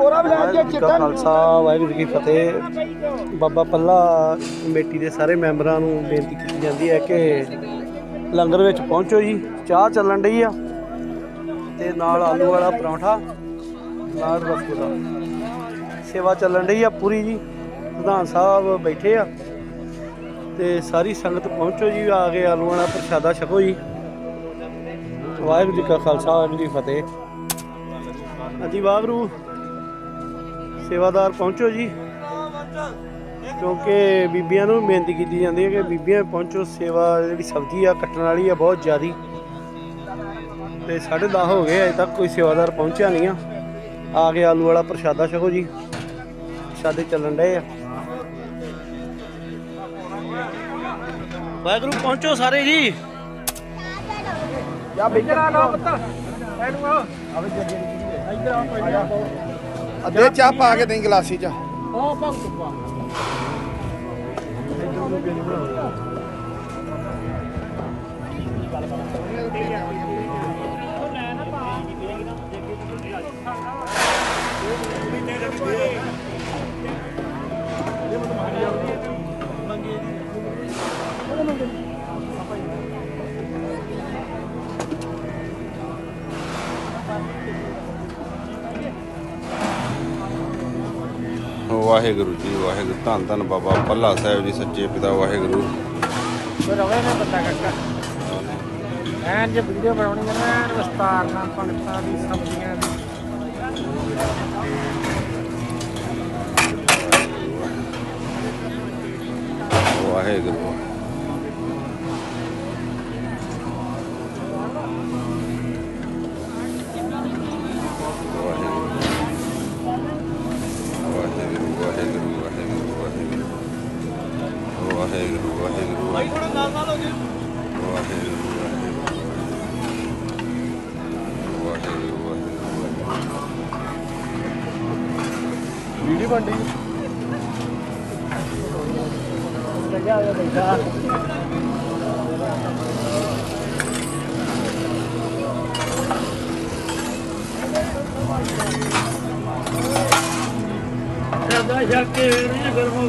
ਵਾਹਿਗੁਰੂ ਜੀ ਕਾ ਖਾਲਸਾ ਵਾਹਿਗੁਰੂ ਜੀ ਕੀ ਫਤਿਹ। ਬਾਬਾ ਪੱਲਾ ਕਮੇਟੀ ਦੇ ਸਾਰੇ ਮੈਂਬਰਾਂ ਨੂੰ ਬੇਨਤੀ ਕੀਤੀ ਜਾਂਦੀ ਹੈ ਕਿ ਲੰਗਰ ਵਿੱਚ ਪਹੁੰਚੋ ਜੀ ਚਾਹ ਚੱਲਣ ਡਈ ਆ ਤੇ ਨਾਲ ਆਲੂ ਵਾਲਾ ਪਰੌਂਠਾ ਨਾਲ ਰਸਗੁੱਲਾ। ਸੇਵਾ ਚੱਲਣ ਡਈ ਆ ਪੂਰੀ ਜੀ ਪ੍ਰਧਾਨ ਸਾਹਿਬ ਬੈਠੇ ਆ ਤੇ ਸਾਰੀ ਸੰਗਤ ਪਹੁੰਚੋ ਜੀ ਆ ਕੇ ਆਲੂ ਵਾਲਾ ਪ੍ਰਸ਼ਾਦਾ ਛਕੋ ਜੀ। ਵਾਹਿਗੁਰੂ ਜੀ ਕਾ ਖਾਲਸਾ ਵਾਹਿਗੁਰੂ ਜੀ ਫਤਿਹ। ਹਾਂਜੀ ਵਾਹਿਗੁਰੂ। ਸੇਵਾਦਾਰ ਪਹੁੰਚੋ ਜੀ। ਕਿਉਂਕਿ ਬੀਬੀਆਂ ਨੂੰ ਬੇਨਤੀ ਕੀਤੀ ਜਾਂਦੀ ਹੈ ਕਿ ਬੀਬੀਆਂ ਪਹੁੰਚੋ, ਸੇਵਾ ਜਿਹੜੀ ਸਬਜ਼ੀ ਆ, ਕੱਟਣ ਵਾਲੀ ਆ ਬਹੁਤ ਜ਼ਿਆਦੀ। ਤੇ 10:30 ਹੋ ਗਏ ਅਜੇ ਤੱਕ ਕੋਈ ਸੇਵਾਦਾਰ ਪਹੁੰਚਿਆ ਨਹੀਂ ਆ। ਆ ਕੇ ਆਲੂ ਵਾਲਾ ਪ੍ਰਸ਼ਾਦਾ ਛਕੋ ਜੀ। ਪ੍ਰਸ਼ਾਦੇ ਚੱਲਣ ਡਏ ਆ। ਵਾਹਿਗੁਰੂ, ਪਹੁੰਚੋ ਸਾਰੇ ਜੀ। ਜਾ ਬਿਕਰਾ ਨਾ ਪੁੱਤ ਇਹਨੂੰ ਆ ਆਵੇ ਜੱਗੇ ਇੱਧਰ ਆ ਪਹਿਲਾਂ ਅੱਧੇ ਚਾਹ ਪਾ ਕੇ ਦੇਂ ਗਲਾਸੀ ਚ। ਉਹ ਭਗਤ ਪਾ। ਵਾਹਿਗੁਰੂ ਜੀ ਵਾਹਿਗੁਰੂ। ਧੰਨ ਧੰਨ ਬਾਬਾ ਪੱਲਾ ਸਾਹਿਬ ਜੀ ਸੱਚੇ ਪਿਤਾ ਵਾਹਿਗੁਰੂ। ਫਿਰ ਰਵੇ ਨੇ ਬੰਦਾ ਕੱਟਾ ਐਨ ਜੇ ਵੀਡੀਓ ਬਣਾਉਣੀ ਹੈ ਨਾ ਐਨ ਵਿਸਤਾਰ ਨਾਲ ਪੰਡਤਾਂ ਦੀ ਸਬਜ਼ੀਆਂ ਦੀ। ਵਾਹਿਗੁਰੂ ਵਾਹਿਗੁਰੂ। ਵਾਹਿਗੁਰੂ ਵਾਹਿਗੁਰੂ ਭਾਈ ਥੋੜਾ ਨਾਲ ਨਾਲ ਹੋ ਜੀ ਵਾਹਿਗੁਰੂ ਵਾਹਿਗੁਰੂ ਵਾਹਿਗੁਰੂ ਵੀਡੀਓ ਬਣਦੀ ਲੱਗਾ ਹੋਇਆ ਬੈਠਾ ਸਰਦਾ ਸ਼ੱਕੇ ਨਹੀਂ ਗਰਮੋ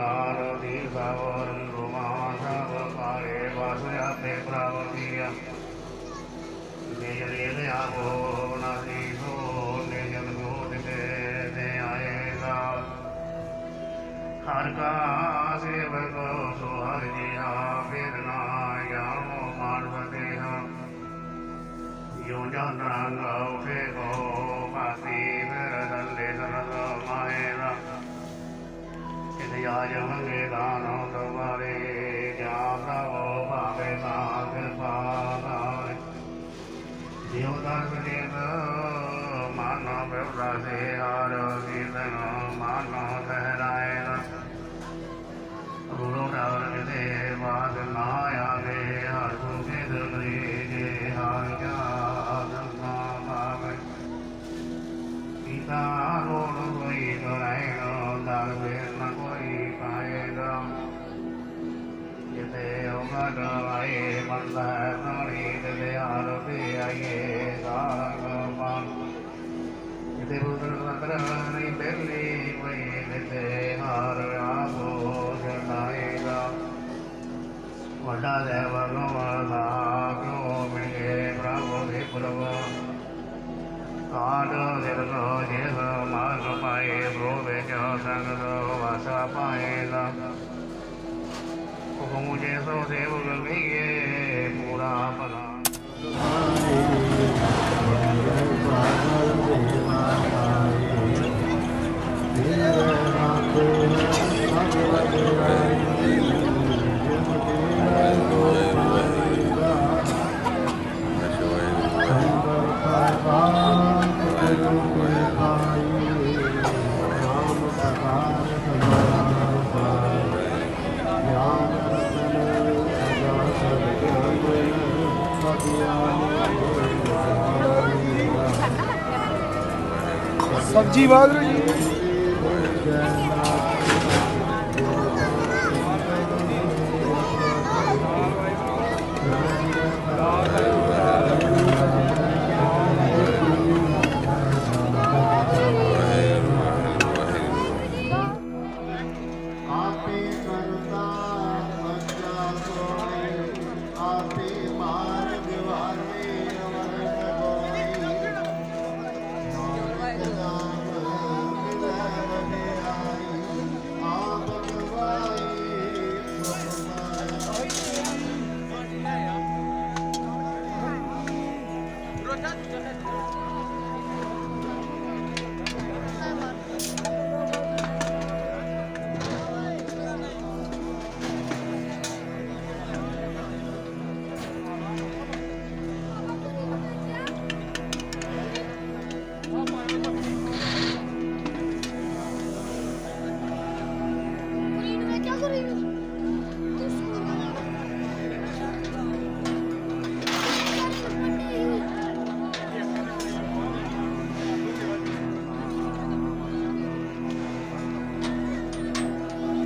ਆਇਓ ਦੀ ਸਾਵਰ ਰੁਮਾ ਸਭ ਪਾਰੇ ਵਾਸਿਆ ਤੇ ਪ੍ਰਾਵਤੀਆ ਨਿਜਲੇ ਨੇ ਆਵੋ ਨਾਸੀ ਸੋ ਨਿਜਲ ਗੋਦ ਤੇ ਤੇ ਆਏਗਾ ਹਰ ਕਾ ਸੇਵਕ ਸੋ ਹਰ ਜੀਆ ਫਿਰ ਨਾ ਜਾਮੋ ਮਾਨਵਤੇ ਹਾਂ ਯੋ ਜਨ ਰੰਗ ਉਠੇ ਕੋ ਪਾਤੀ ਜਿਉ ਦਰ ਦੇਵ ਮਾਨੋ ਬਿਵਰਾ ਸੇ ਹਾਰ ਮਾਨੋ ਤਹਰਾਏ ਗੁਰੂ ਨਾਨਕ ਦੇ ਬਾਦ ਨਾ ਆਵੇ ਹਰ ਕੋ ਕੇ ਜਿਤੇ ਉਮਰ ਆਏ ਮੰਦਾ ਨਾਲੀ ਦੇ ਹਾਰ ਤੇ ਆਏ ਸਾਰੰਗ ਮਨ ਜਿਤੇ ਬੁਦਰ ਵਤਰ ਨਹੀਂ ਬੇਲੀ ਕੋਈ ਜਿਤੇ ਹਾਰ ਆਵੋ ਜਨਾਏਗਾ ਵੱਡਾ ਦੇਵ ਨਵਾਦਾ ਕੋ ਸਬਜੀ ਵਾਗ ਰਹੀ